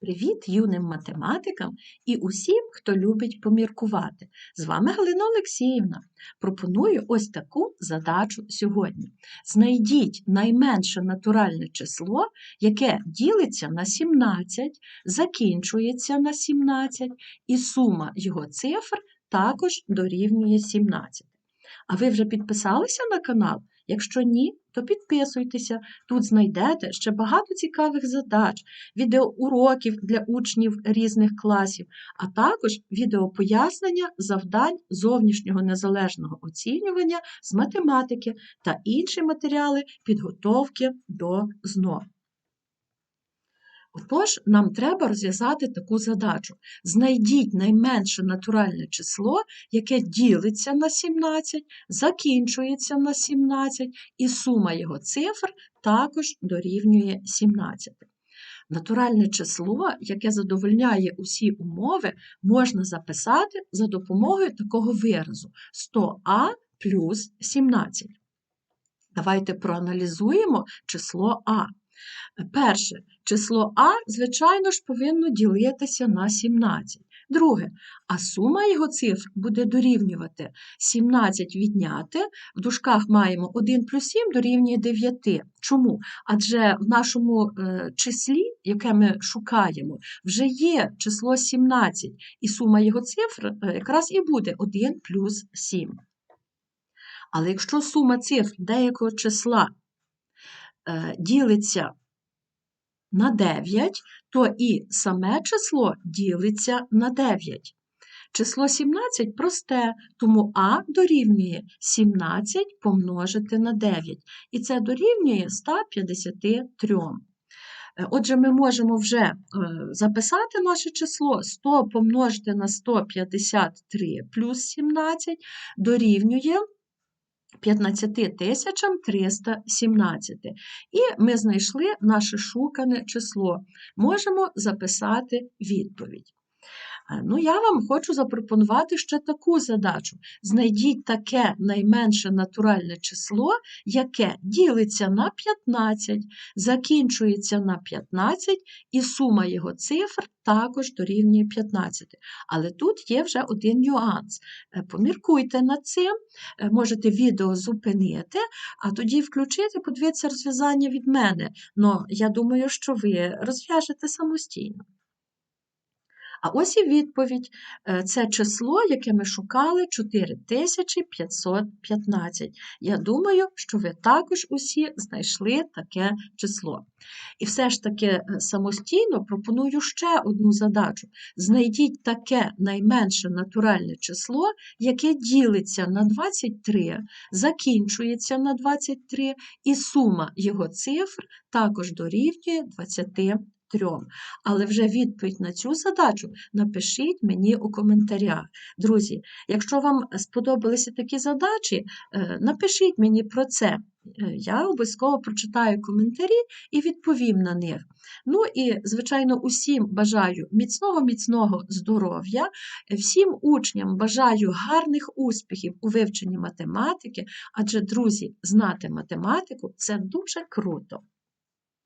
Привіт юним математикам і усім, хто любить поміркувати. З вами Галина Олексіївна. Пропоную ось таку задачу сьогодні. Знайдіть найменше натуральне число, яке ділиться на 17, закінчується на 17, і сума його цифр також дорівнює 17. А ви вже підписалися на канал? Якщо ні, то підписуйтеся. Тут знайдете ще багато цікавих задач, відеоуроків для учнів різних класів, а також відеопояснення завдань зовнішнього незалежного оцінювання з математики та інші матеріали підготовки до ЗНО. Отож, нам треба розв'язати таку задачу. Знайдіть найменше натуральне число, яке ділиться на 17, закінчується на 17, і сума його цифр також дорівнює 17. Натуральне число, яке задовольняє усі умови, можна записати за допомогою такого виразу 100а плюс 17. Давайте проаналізуємо число А. Перше, число А, звичайно ж, повинно ділитися на 17. Друге, а сума його цифр буде дорівнювати 17 відняти. В дужках маємо 1 плюс 7 дорівнює 9. Чому? Адже в нашому е, числі, яке ми шукаємо, вже є число 17, і сума його цифр е, якраз і буде 1 плюс 7. Але якщо сума цифр деякого числа ділиться на 9, то і саме число ділиться на 9. Число 17 просте, тому А дорівнює 17 помножити на 9. І це дорівнює 153. Е, Отже, ми можемо вже е, записати наше число 100 помножити на 153 плюс 17 дорівнює 15 317. І ми знайшли наше шукане число. Можемо записати відповідь. Ну, я вам хочу запропонувати ще таку задачу. Знайдіть таке найменше натуральне число, яке ділиться на 15, закінчується на 15, і сума його цифр також дорівнює 15. Але тут є вже один нюанс. Е, поміркуйте над цим, е, можете відео зупинити, а тоді включити, подивитися розв'язання від мене. Но я думаю, що ви розв'яжете самостійно. А ось і відповідь. Е, це число, яке ми шукали 4515. Я думаю, що ви також усі знайшли таке число. І все ж таки е, самостійно пропоную ще одну задачу. Знайдіть таке найменше натуральне число, яке ділиться на 23, закінчується на 23, і сума його цифр також дорівнює 23 трьом. Але вже відповідь на цю задачу напишіть мені у коментарях. Друзі, якщо вам сподобалися такі задачі, е, напишіть мені про це. Е, я обов'язково прочитаю коментарі і відповім на них. Ну і, звичайно, усім бажаю міцного, міцного здоров'я, всім учням бажаю гарних успіхів у вивченні математики, адже, друзі, знати математику це дуже круто.